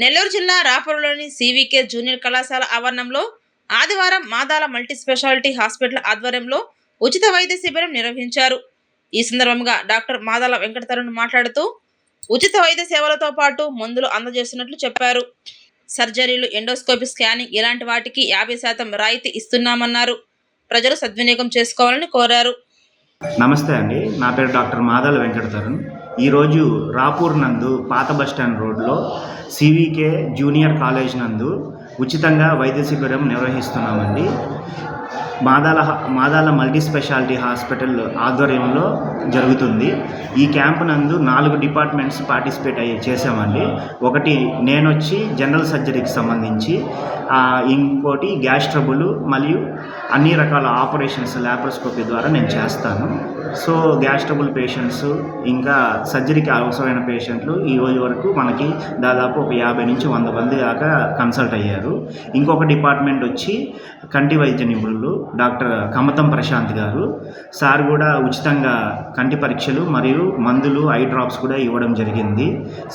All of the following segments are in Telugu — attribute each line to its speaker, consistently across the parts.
Speaker 1: నెల్లూరు జిల్లా రాపూర్లోని సివికే జూనియర్ కళాశాల ఆవరణంలో ఆదివారం మాదాల మల్టీ స్పెషాలిటీ హాస్పిటల్ ఆధ్వర్యంలో ఉచిత వైద్య శిబిరం నిర్వహించారు. ఈ సందర్భంగా డాక్టర్ మాదాల వెంకటతరుణ్ మాట్లాడుతూ ఉచిత వైద్య సేవలతో పాటు మందులు అందజేస్తున్నట్లు చెప్పారు. సర్జరీలు ఎండోస్కోపీ స్కానింగ్ ఇలాంటి వాటికి యాభై శాతం రాయితీ ఇస్తున్నామన్నారు. ప్రజలు సద్వినియోగం చేసుకోవాలని కోరారు.
Speaker 2: నమస్తే అండి. నా పేరు డాక్టర్ మాదాల వెంకటతరుణ్. ఈరోజు రాపూర్ నందు పాత బస్టాండ్ రోడ్లో సివికే జూనియర్ కాలేజ్ నందు ఉచితంగా వైద్య శిబిరం నిర్వహిస్తున్నామండి. Madala Madala multi speciality hospital ఆధ్వర్యంలో జరుగుతుంది. ఈ క్యాంప్ నందు నాలుగు డిపార్ట్మెంట్స్ పార్టిసిపేట్ అయ్యి చేసామండి ఒకటి నేను వచ్చి జనరల్ సర్జరీకి సంబంధించి ఇంకోటి గ్యాస్ ట్రబుల్ మరియు అన్ని రకాల ఆపరేషన్స్ ల్యాప్రోస్కోపీ ద్వారా నేను చేస్తాను. సో గ్యాస్ ట్రబుల్ పేషెంట్స్ ఇంకా సర్జరీకి అవసరమైన పేషెంట్లు ఈ రోజు వరకు మనకి దాదాపు ఒక యాభై నుంచి వంద మంది దాకా కన్సల్ట్ అయ్యారు. ఇంకొక డిపార్ట్మెంట్ వచ్చి కంటి వైద్య నిపుణులు డాక్టర్ కమతం ప్రశాంత్ గారు. సార్ కూడా ఉచితంగా కంటి పరీక్షలు మరియు మందులు ఐ డ్రాప్స్ కూడా ఇవ్వడం జరిగింది.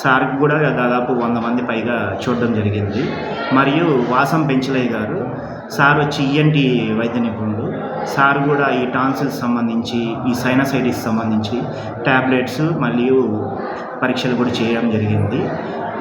Speaker 2: సార్ కూడా దాదాపు వంద మంది పైగా చూడడం జరిగింది. మరియు వాసం పెంచలయ్య గారు సార్ వచ్చి ఈఎన్టీ వైద్య నిపుణులు. సార్ కూడా ఈ టాన్సిల్స్ సంబంధించి ఈ సైనసైటిస్ సంబంధించి ట్యాబ్లెట్స్ మరియు పరీక్షలు కూడా చేయడం జరిగింది.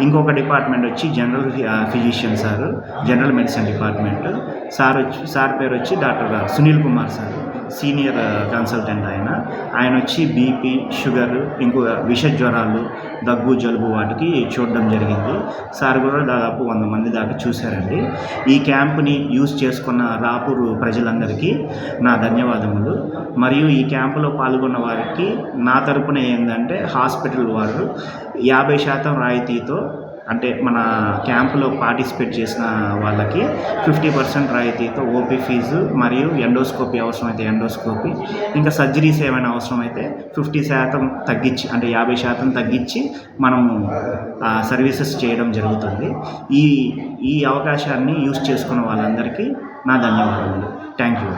Speaker 2: ఇంకొక డిపార్ట్మెంట్ వచ్చి general physician sir general medicine department. Sir వచ్చి సార్ పేరు వచ్చి doctor Sunil Kumar sir. Senior consultant ఆయన. ఆయన వచ్చి బీపీ షుగర్ ఇంకో విష జ్వరాలు దగ్గు జలుబు వాటికి చూడడం జరిగింది. సార్ కూడా దాదాపు వంద మంది దాకా చూశారండి. ఈ క్యాంపుని యూజ్ చేసుకున్న రాపూరు ప్రజలందరికీ నా ధన్యవాదములు. మరియు ఈ క్యాంపులో పాల్గొన్న వారికి నా తరపున ఏంటంటే హాస్పిటల్ వారు యాభై శాతం రాయితీతో అంటే మన క్యాంపులో పార్టిసిపేట్ చేసిన వాళ్ళకి ఫిఫ్టీ పర్సెంట్ రాయితీతో ఓపీ ఫీజు మరియు ఎండోస్కోపీ అవసరమైతే ఎండోస్కోపీ ఇంకా సర్జరీస్ ఏమైనా అవసరమైతే ఫిఫ్టీ శాతం తగ్గించి అంటే యాభై శాతం తగ్గించి మనము సర్వీసెస్ చేయడం జరుగుతుంది. ఈ ఈ అవకాశాన్ని యూస్ చేసుకున్న వాళ్ళందరికీ నా ధన్యవాదాలు థ్యాంక్ యూ.